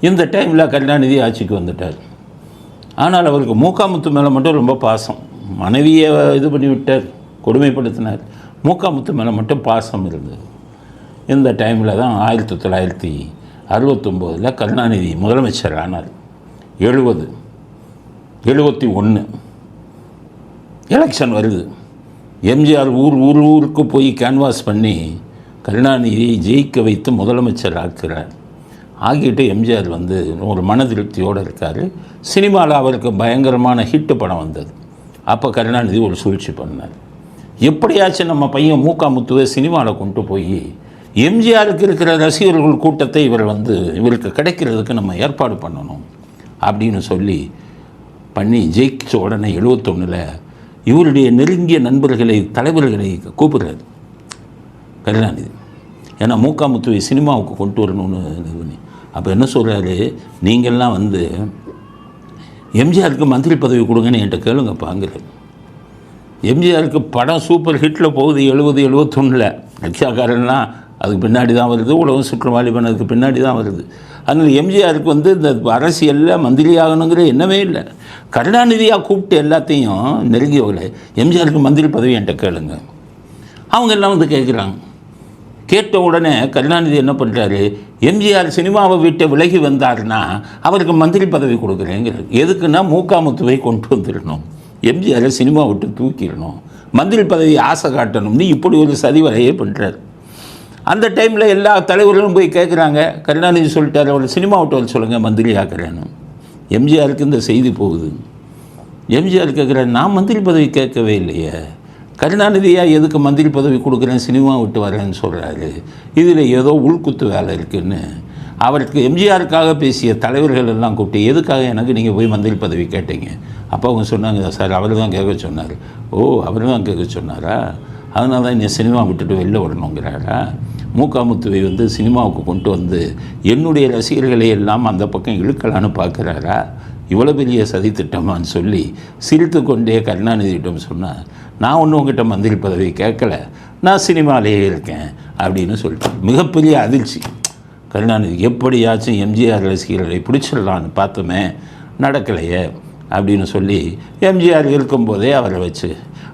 இந்த டைமில் கருணாநிதி ஆட்சிக்கு வந்துட்டார். ஆனால் அவருக்கு மூக்காமுத்து மேலே மட்டும் ரொம்ப பாசம். மனைவியை இது பண்ணி விட்டார் கொடுமைப்படுத்தினார். மூக்காமுத்து மேலே மட்டும் பாசம் இருந்தது. இந்த டைமில் தான் ஆயிரத்தி தொள்ளாயிரத்தி அறுபத்தொம்போதில் கருணாநிதி முதலமைச்சர் ஆனார். எழுபது எழுபத்தி ஒன்று எலெக்ஷன் வருது. எம்ஜிஆர் ஊர் ஊர் ஊருக்கு போய் கேன்வாஸ் பண்ணி கருணாநிதியை ஜெயிக்க வைத்து முதலமைச்சர் ஆக்கிறார். ஆகிட்டு எம்ஜிஆர் வந்து ஒரு மன திருப்தியோடு இருக்கார். சினிமாவில் அவருக்கு பயங்கரமான ஹிட்டு படம் வந்தது. அப்போ கருணாநிதி ஒரு சூழ்ச்சி பண்ணார். எப்படியாச்சும் நம்ம பையன் மூக்காமுத்துவை சினிமாவில் கொண்டு போய் எம்ஜிஆருக்கு இருக்கிற ரசிகர்கள் கூட்டத்தை இவர் வந்து இவருக்கு கிடைக்கிறதுக்கு நம்ம ஏற்பாடு பண்ணணும் அப்படின்னு சொல்லி பண்ணி ஜெயிச்ச உடனே எழுபத்தொன்னில் இவருடைய நெருங்கிய நண்பர்களை தலைவர்களை கூப்பிடுறாரு கருணாநிதி. ஏன்னா மூக்காமுத்துவை சினிமாவுக்கு கொண்டு வரணும்னு இது பண்ணி அப்போ என்ன சொல்கிறாரு நீங்கள்லாம் வந்து எம்ஜிஆருக்கு மந்திரி பதவி கொடுங்கன்னு என்கிட்ட கேளுங்கப்பாங்கிறார். எம்ஜிஆருக்கு படம் சூப்பர் ஹிட்டில் போகுது எழுபது எழுபத்தொன்னில். ரக்ஷாக்காரன்லாம் அதுக்கு பின்னாடி தான் வருது உலகம் சுற்றுவாளி பண்ணதுக்கு பின்னாடி தான் வருது. அதனால் எம்ஜிஆருக்கு வந்து இந்த அரசியலில் மந்திரி ஆகணுங்கிற என்னவே இல்லை. கருணாநிதியாக கூப்பிட்டு எல்லாத்தையும் நெருங்கியவர்களே எம்ஜிஆருக்கு மந்திரி பதவி என்கிட்ட கேளுங்க. அவங்க எல்லாம் வந்து கேட்குறாங்க கேட்ட உடனே கருணாநிதி என்ன பண்ணுறாரு எம்ஜிஆர் சினிமாவை விட்டு விலகி வந்தாருன்னா அவருக்கு மந்திரி பதவி கொடுக்குறேங்கிறது எதுக்குன்னா மூக்காமுத்துவை கொண்டு வந்துடணும். எம்ஜிஆரை சினிமா விட்டு தூக்கிடணும். மந்திரி பதவி ஆசை காட்டணும்னு இப்படி ஒரு சதிவலையே பண்ணுறாரு அந்த டைமில் எல்லா தலைவர்களும் போய் கேட்குறாங்க கருணாநிதி சொல்லிட்டார் அவர் சினிமா விட்டு வர சொல்லுங்கள் மந்திரி ஆக்குறேன்னு. எம்ஜிஆருக்கு இந்த செய்தி போகுது. எம்ஜிஆர் கேட்குறாரு நான் மந்திரி பதவி கேட்கவே இல்லையே. கருணாநிதியாக எதுக்கு மந்திரி பதவி கொடுக்குறேன் சினிமா விட்டு வரேன்னு சொல்கிறாரு இதில் ஏதோ உள்குத்து வேலை இருக்குன்னு. அவருக்கு எம்ஜிஆருக்காக பேசிய தலைவர்கள் எல்லாம் கூப்பிட்டு எதுக்காக எனக்கு நீங்கள் போய் மந்திரி பதவி கேட்டீங்க? அப்போ அவங்க சொன்னாங்க சார் அவர் தான் கேட்க சொன்னார். ஓ அவர் தான் கேட்க சொன்னாரா? அதனால தான் நீ சினிமா விட்டுட்டு வெளில வரணுங்கிறாரா? மூக்காமுத்துவை வந்து சினிமாவுக்கு கொண்டு வந்து என்னுடைய ரசிகர்களை எல்லாம் அந்த பக்கம் இழுக்கலான்னு பார்க்குறாரா? இவ்வளோ பெரிய சதி திட்டமான்னு சொல்லி சிரித்து கொண்டே கருணாநிதியிடம் சொன்னால் நான் ஒன்றும் உங்ககிட்ட மந்திரி பதவி கேட்கல. நான் சினிமாலேயே இருக்கேன் அப்படின்னு சொல்லிட்டு மிகப்பெரிய அதிர்ச்சி. கருணாநிதி எப்படியாச்சும் எம்ஜிஆர் ரசிகர்களை பிடிச்சிடலான்னு பார்த்தோமே நடக்கலையே அப்படின்னு சொல்லி எம்ஜிஆர் இருக்கும்போதே அவரை வச்சு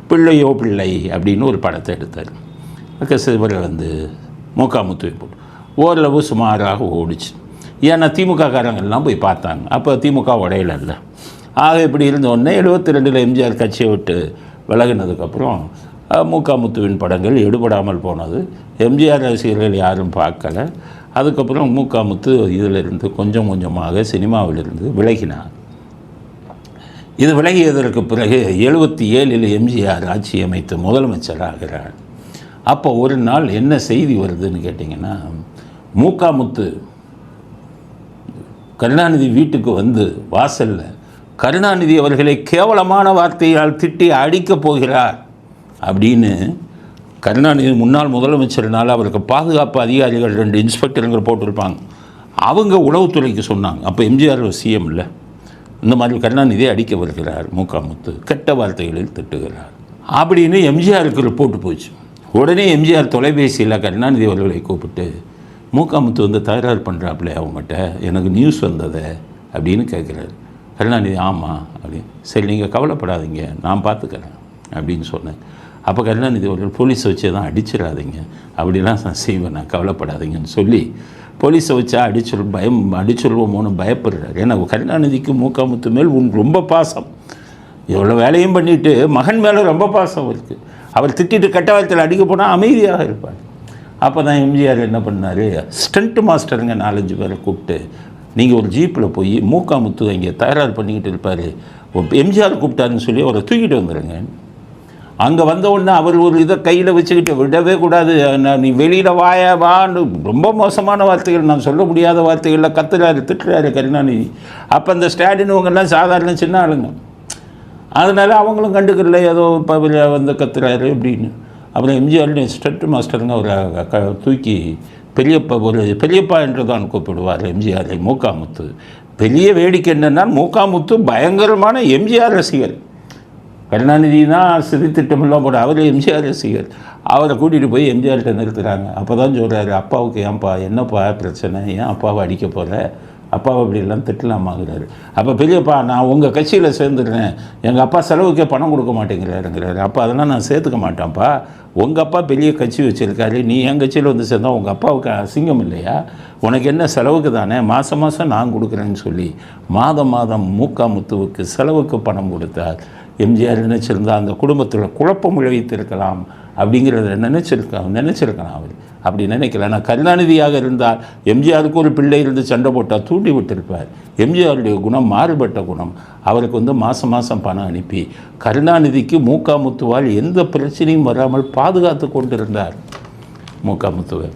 பிள்ளையோ பிள்ளை அப்படின்னு ஒரு படத்தை எடுத்தார். சிவரை வந்து மூக்காமுத்துவை போட்டு ஓரளவு சுமாராக ஓடிச்சு. ஏன்னா திமுக காரங்கள்லாம் போய் பார்த்தாங்க. அப்போ திமுக உடையில ஆக இப்படி இருந்தோடனே எழுபத்தி ரெண்டில் எம்ஜிஆர் கட்சியை விட்டு விலகினதுக்கப்புறம் மூக்காமுத்துவின் படங்கள் எடுபடாமல் போனது. எம்ஜிஆர் ரசிகர்கள் யாரும் பார்க்கலை. அதுக்கப்புறம் மூக்காமுத்து இதிலிருந்து கொஞ்சம் கொஞ்சமாக சினிமாவிலிருந்து விலகினார். இது விலகியதற்கு பிறகு எழுபத்தி ஏழில் எம்ஜிஆர் ஆட்சி அமைத்து முதலமைச்சராகிறார். அப்போ ஒரு நாள் என்ன செய்தி வருதுன்னு கேட்டிங்கன்னா மூக்காமுத்து கருணாநிதி வீட்டுக்கு வந்து வாசலில் கருணாநிதி அவர்களை கேவலமான வார்த்தையால் திட்டி அடிக்கப் போகிறார் அப்படின்னு கருணாநிதி முன்னாள் முதலமைச்சர்னால அவருக்கு பாதுகாப்பு அதிகாரிகள் ரெண்டு இன்ஸ்பெக்டருங்கிற போட்டிருப்பாங்க. அவங்க உளவுத்துறைக்கு சொன்னாங்க. அப்போ எம்ஜிஆர் சிஎம் இல்லை இந்த மாதிரி கருணாநிதியை அடிக்க வருகிறார் மூக்காமுத்து கெட்ட வார்த்தைகளில் திட்டுகிறார் அப்படின்னு எம்ஜிஆருக்கு ரிப்போர்ட் போச்சு. உடனே எம்ஜிஆர் தொலைபேசியில் கருணாநிதி அவர்களை கூப்பிட்டு மூக்காமுத்து வந்து தகராறு பண்ணுறாப்புல அவங்ககிட்ட எனக்கு நியூஸ் வந்ததை அப்படின்னு கேட்குறாரு கருணாநிதி ஆமாம் அப்படின்னு சரி நீங்கள் கவலைப்படாதீங்க நான் பார்த்துக்கிறேன் அப்படின்னு சொன்னேன். அப்போ கருணாநிதி அவர்கள் போலீஸை வச்சு தான் அடிச்சிடாதீங்க. அப்படிலாம் நான் செய்வேன் நான் கவலைப்படாதீங்கன்னு சொல்லி போலீஸை வச்சா அடிச்சொல் பயம் அடிச்சொல்வோமோன்னு பயப்படுறாரு. ஏன்னா கருணாநிதிக்கு மூக்காமுத்து மேல் உன் ரொம்ப பாசம். எவ்வளோ வேலையும் பண்ணிவிட்டு மகன் மேலே ரொம்ப பாசம் இருக்குது அவர் திட்டிட்டு கட்ட வாரத்தில் அடிக்க போனால் அமைதியாக இருப்பார் அப்போ தான் எம்ஜிஆர் என்ன பண்ணார்? ஸ்டண்ட் மாஸ்டருங்க நாலஞ்சு பேரை கூப்பிட்டு நீங்கள் ஒரு ஜீப்பில் போய் மூக்காமுத்து இங்கே தகராறு பண்ணிக்கிட்டு இருப்பார். எம்ஜிஆர் கூப்பிட்டாருன்னு சொல்லி அவரை தூக்கிட்டு வந்துடுங்க அங்கே வந்த உடனே அவர் ஒரு இதை கையில் வச்சுக்கிட்டு விடவே கூடாது. நான் நீ வெளியில் வாய வான்னு ரொம்ப மோசமான வார்த்தைகள். நான் சொல்ல முடியாத வார்த்தைகளில் கத்துறாரு திட்டுறாரு கருணாநிதி. அப்போ அந்த ஸ்டாலின் இவங்கெல்லாம் சாதாரண சின்ன ஆளுங்க. அதனால் அவங்களும் கண்டுக்கல ஏதோ இப்போ வந்து கத்துறாரு அப்படின்னு. அப்புறம் எம்ஜிஆர் ஸ்டெட் மாஸ்டர்னு அவரை க தூக்கி பெரியப்பா ஒரு பெரியப்பா என்று தான் கூப்பிடுவார் எம்ஜிஆரை மூக்காமுத்து. பெரிய வேடிக்கை என்னென்னா மூக்காமுத்து பயங்கரமான எம்ஜிஆர் ரசிகர். கருணாநிதி தான் சிறு போட அவர் எம்ஜிஆர் ரசிகர். அவரை கூட்டிகிட்டு போய் எம்ஜிஆர்கிட்ட நிறுத்துகிறாங்க அப்போ தான் சொல்கிறாரு அப்பாவுக்கு ஏன்ப்பா என்னப்பா பிரச்சனை? ஏன் அப்பாவை அடிக்க போகிற அப்பாவை அப்படிலாம் திட்டலாமாங்கிறாரு. அப்போ பெரியப்பா நான் உங்கள் கட்சியில் சேர்ந்துடுறேன். எங்கள் அப்பா செலவுக்கே பணம் கொடுக்க மாட்டேங்கிறாருங்கிறாரு. அப்போ அதெல்லாம் நான் சேர்த்துக்க மாட்டேன்ப்பா. உங்கள் அப்பா பெரிய கட்சி வச்சுருக்காரு. நீ என் கட்சியில் வந்து சேர்ந்தால் உங்கள் அப்பாவுக்கு அசிங்கம் இல்லையா? உனக்கு என்ன செலவுக்கு தானே? மாதம் மாதம் நான் கொடுக்குறேன்னு சொல்லி மாதம் மாதம் மூக்கா முத்துவுக்கு செலவுக்கு பணம் கொடுத்தார். எம்ஜிஆர் நினச்சிருந்தால் அந்த குடும்பத்தில் குழப்பம் விளைவித்திருக்கலாம் அப்படிங்கிறத நினச்சிருக்க நினச்சிருக்கலாம் அவர். அப்படி நினைக்கல. ஆனால் கருணாநிதியாக இருந்தால் எம்ஜிஆருக்கு ஒரு பிள்ளை இருந்து சண்டை போட்டால் தூண்டி விட்டிருப்பார். எம்ஜிஆருடைய குணம் மாறுபட்ட குணம். அவருக்கு வந்து மாதம் மாதம் பணம் அனுப்பி கருணாநிதிக்கு மூக்கா முத்துவால் எந்த பிரச்சனையும் வராமல் பாதுகாத்து கொண்டிருந்தார். மூக்கா முத்துவை